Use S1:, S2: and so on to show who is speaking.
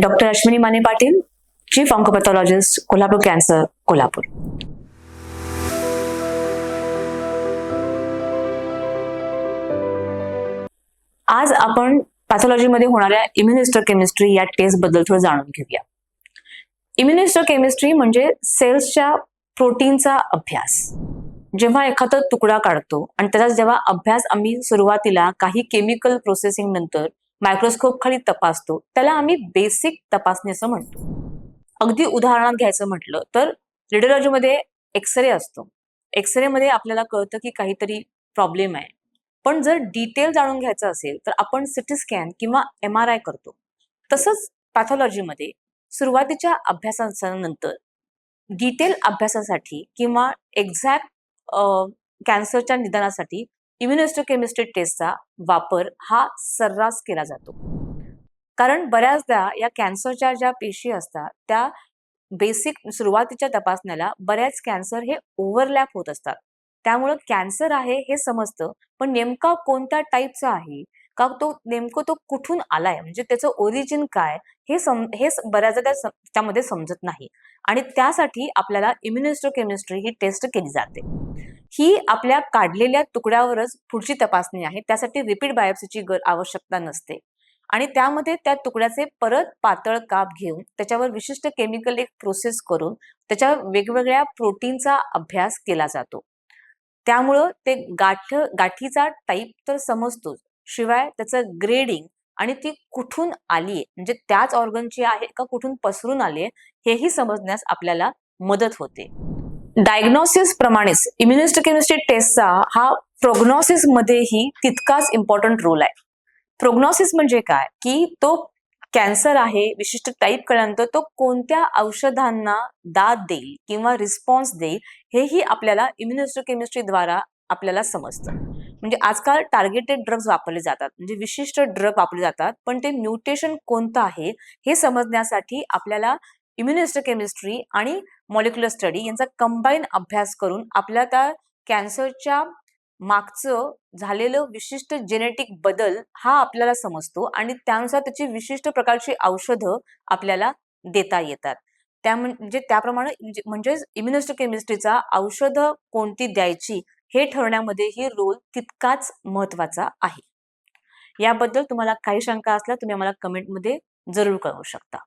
S1: Doctor Ashwini Mane Patil chief oncopathologist Kolhapur cancer Kolhapur. आज आपण पॅथॉलॉजीमध्ये होणाऱ्या इम्युनिस्टोकेमिस्ट्री या टेस्टबद्दल थोडं जाणून घेऊया. इम्युनिस्टोकेमिस्ट्री म्हणजे सेल्सच्या प्रोटीनचा अभ्यास. जेव्हा एखादा तुकडा काढतो आणि त्याचा जेव्हा अभ्यास आम्ही सुरुवातीला काही केमिकल प्रोसेसिंग नंतर मायक्रोस्कोप खाली तपासतो. त्याला आम्ही बेसिक तपासणी असं म्हणतो. अगदी उदाहरणात घ्यायचं म्हटलं तर रेडिओलॉजीमध्ये एक्सरे असतो. एक्सरे मध्ये आपल्याला कळतं की काहीतरी प्रॉब्लेम आहे. पण जर डिटेल जाणून घ्यायचं असेल तर आपण सिटी स्कॅन किंवा एम आर आय करतो. तसंच पॅथॉलॉजीमध्ये सुरुवातीच्या अभ्यासानंतर डिटेल अभ्यासासाठी किंवा एक्झॅक्ट कॅन्सरच्या निदानासाठी इम्युनिस्टोकेमिस्ट्री टेस्टचा वापर हा सर्रास केला जातो. कारण बऱ्याचदा या कॅन्सरच्या ज्या पेशी असतात त्या बेसिक सुरुवातीच्या तपासण्याला बऱ्याच कॅन्सर हे ओव्हरलॅप होत असतात. त्यामुळं कॅन्सर आहे हे समजतं पण नेमका कोणत्या टाईपचा आहे? का तो नेमकं तो कुठून आलाय? म्हणजे त्याचं ओरिजिन काय? हे सम हे बऱ्याचदा त्या त्यामध्ये समजत नाही. आणि त्यासाठी आपल्याला इम्युनिस्टोकेमिस्ट्री ही टेस्ट केली जाते. ही आपल्या काढलेल्या तुकड्यावरच पुढची तपासणी आहे. त्यासाठी रिपीट बायोप्सीची गर आवश्यकता नसते. आणि त्यामध्ये त्या तुकड्याचे परत पातळ काप घेऊन त्याच्यावर विशिष्ट केमिकल एक प्रोसेस करून त्याच्या वेगवेगळ्या प्रोटीनचा अभ्यास केला जातो. त्यामुळं ते गाठ गाठीचा टाईप तर समजतोच. शिवाय त्याचं ग्रेडिंग आणि ती कुठून आलीये म्हणजे त्याच ऑर्गनची आहे का कुठून पसरून आली आहे हेही समजण्यास आपल्याला मदत होते. डायग्नोसिस प्रमाणेच इम्युनिस्टोकेमिस्ट्री टेस्टचा हा प्रोग्नॉसिस मध्येही तितकाच इम्पॉर्टंट रोल आहे. प्रोग्नॉसिस म्हणजे काय? की तो कॅन्सर आहे विशिष्ट टाईप कळल्यानंतर तो कोणत्या औषधांना दाद देईल किंवा रिस्पॉन्स देईल हेही आपल्याला इम्युनिस्टोकेमिस्ट्रीद्वारा आपल्याला समजतं. म्हणजे आजकाल टार्गेटेड ड्रग्ज वापरले जातात. म्हणजे विशिष्ट ड्रग वापरले जातात पण ते म्युटेशन कोणतं आहे हे समजण्यासाठी आपल्याला इम्युनिस्टोकेमिस्ट्री आणि मॉलिक्युलर स्टडी यांचा कंबाईन अभ्यास करून आपल्या त्या कॅन्सरच्या मागचं झालेलं विशिष्ट जेनेटिक बदल हा आपल्याला समजतो आणि त्यानुसार त्याची विशिष्ट प्रकारची औषधं आपल्याला देता येतात. त्या म्हणजे त्याप्रमाणे म्हणजे- इम्युनिस्ट केमिस्ट्रीचा औषधं कोणती द्यायची हे ठरवण्यामध्ये ही रोल तितकाच महत्त्वाचा आहे. याबद्दल तुम्हाला काही शंका असल्या तुम्ही आम्हाला कमेंटमध्ये जरूर कळवू शकता.